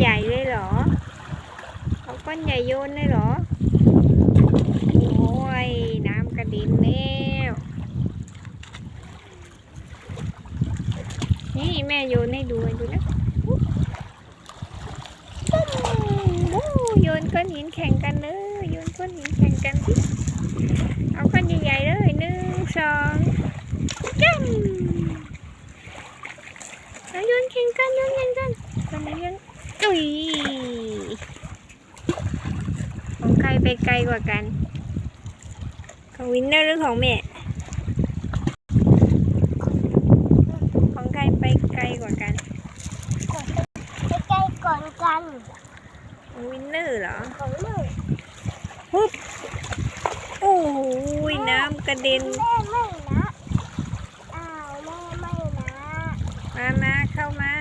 ใหญ่เลยเหรอเขาก้อนใหญ่โยนเลยเหรอ โอ้ย น้ำกระเด็นแล้วนี่แม่โยนให้ดูดูนะปุ๊บโอ้โยนก้อนหินแข่งกันเลยโยนก้อนหินแข่งกันสิเอาก้อนใหญ่ๆเลยหนึ่งสองจ้ำเอาโยนแข่งกันโยนแข่งกัน ยของใครไปไกลกว่ากัน ของวินเนอร์หรือของแม่ ของใครไปไกลกว่ากันใกล้ๆก่อนกันของวินเนอร์เหรอ ของหนูปุ๊บโอ้ยน้ำกระเด็น แม่ไม่นะ อ้าวแม่ไม่นะ มามาเข้ามา